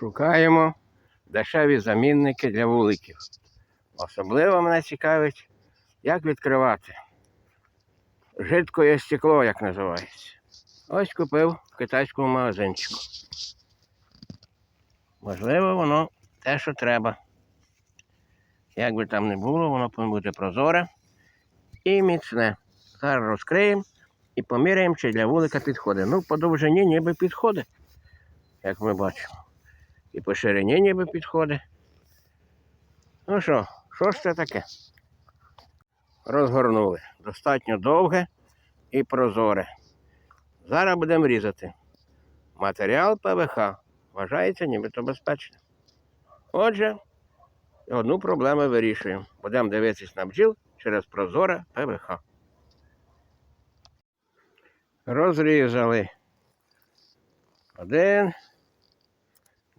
Шукаємо дешеві замінники для вуликів. Особливо мене цікавить, як відкривати. Жидкоє стекло, як називається. Ось купив в китайському магазинчику. Можливо, воно те, що треба. Як би там не було, воно повинно бути прозоре і міцне. Зараз розкриємо і поміряємо, чи для вулика підходить. Ну, по довжині ніби підходить, як ми бачимо. І по ширині ніби підходить. Ну що, що ж це таке? Розгорнули. Достатньо довге і прозоре. Зараз будемо різати. Матеріал ПВХ вважається нібито безпечним. Отже, одну проблему вирішуємо. Будемо дивитись на бджіл через прозоре ПВХ. Розрізали. Один,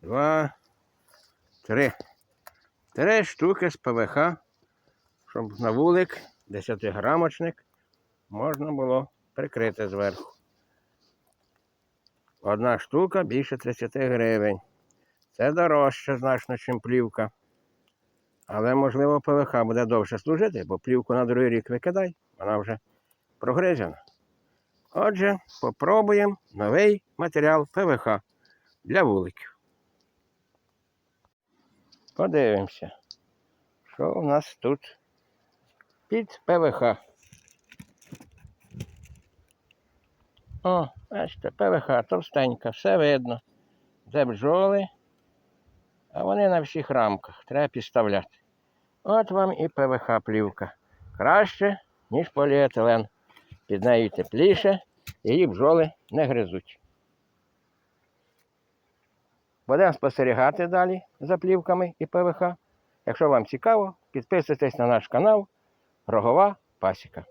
два, три. Три штуки з ПВХ, щоб на вулик 10-грамочник можна було прикрити зверху. Одна штука більше 30 гривень. Це дорожче значно, ніж плівка. Але, можливо, ПВХ буде довше служити, бо плівку на другий рік викидай, вона вже прогризена. Отже, попробуємо новий матеріал ПВХ для вуликів. Подивимося, що у нас тут під ПВХ. О, бачите, ПВХ товстенька, все видно. Де бджоли, а вони на всіх рамках. Треба підставляти. От вам і ПВХ плівка. Краще, ніж поліетилен. Під нею тепліше, її бджоли не гризуть. Будемо спостерігати далі за плівками і ПВХ. Якщо вам цікаво, підписуйтесь на наш канал Рогова Пасіка.